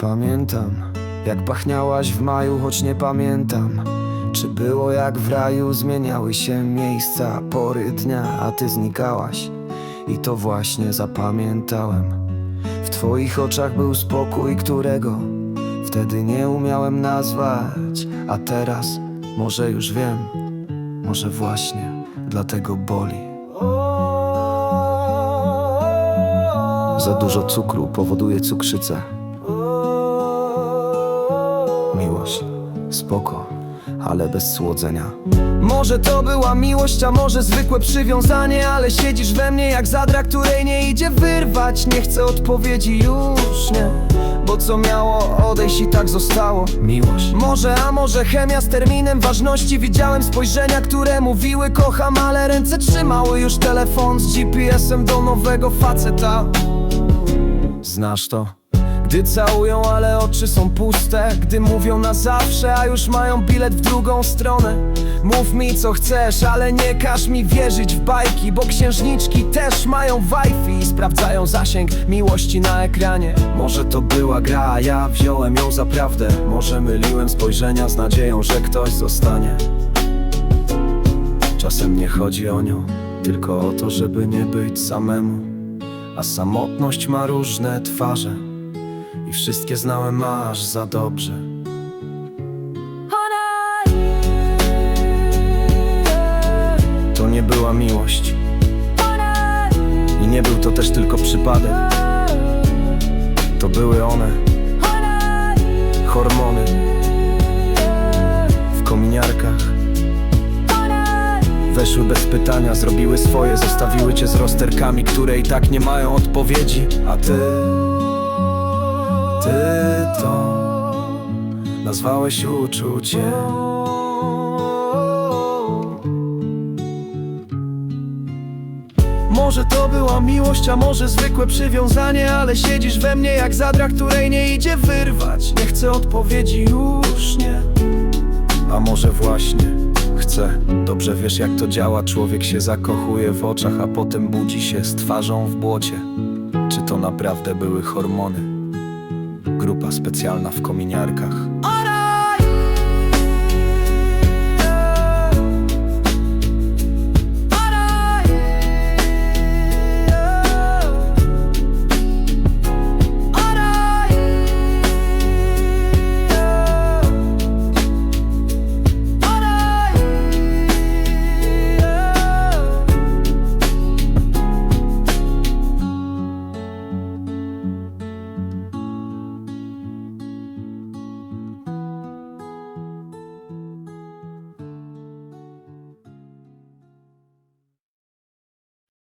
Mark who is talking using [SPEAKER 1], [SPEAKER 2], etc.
[SPEAKER 1] Pamiętam, jak pachniałaś w maju, choć nie pamiętam. Czy było jak w raju, zmieniały się miejsca, pory dnia, a ty znikałaś. I to właśnie zapamiętałem. W twoich oczach był spokój, którego wtedy nie umiałem nazwać. A teraz może już wiem, może właśnie dlatego boli. Za dużo cukru powoduje cukrzycę Miłość, spoko, ale bez słodzenia. Może to była miłość, a może zwykłe przywiązanie Ale siedzisz we mnie jak zadra, której nie idzie wyrwać. Nie chcę odpowiedzi już, nie. Bo co miało odejść i tak zostało. Miłość. Może, a może chemia z terminem ważności. Widziałem spojrzenia, które mówiły kocham Ale ręce trzymały już telefon z GPS-em do nowego faceta. Znasz to? Gdy całują, ale oczy są puste. Gdy mówią na zawsze, a już mają bilet w drugą stronę. Mów mi co chcesz, ale nie każ mi wierzyć w bajki Bo księżniczki też mają Wi-Fi i sprawdzają zasięg miłości na ekranie. Może to była gra, a ja wziąłem ją za prawdę. Może myliłem spojrzenia z nadzieją, że ktoś zostanie. Czasem nie chodzi o nią, tylko o to, żeby nie być samemu. A samotność ma różne twarze I wszystkie znałem aż za dobrze. To nie była miłość. I nie był to też tylko przypadek. To były one. Hormony. W kominiarkach. Weszły bez pytania, zrobiły swoje Zostawiły cię z rozterkami, które i tak nie mają odpowiedzi. A ty, ty to Nazwałeś uczucie Może to była miłość, a może zwykłe przywiązanie Ale siedzisz we mnie jak zadra, której nie idzie wyrwać. Nie chcę odpowiedzi już, nie. A może właśnie chcę. Dobrze wiesz jak to działa, człowiek się zakochuje w oczach A potem budzi się z twarzą w błocie. Czy to naprawdę były hormony? Grupa specjalna w kominiarkach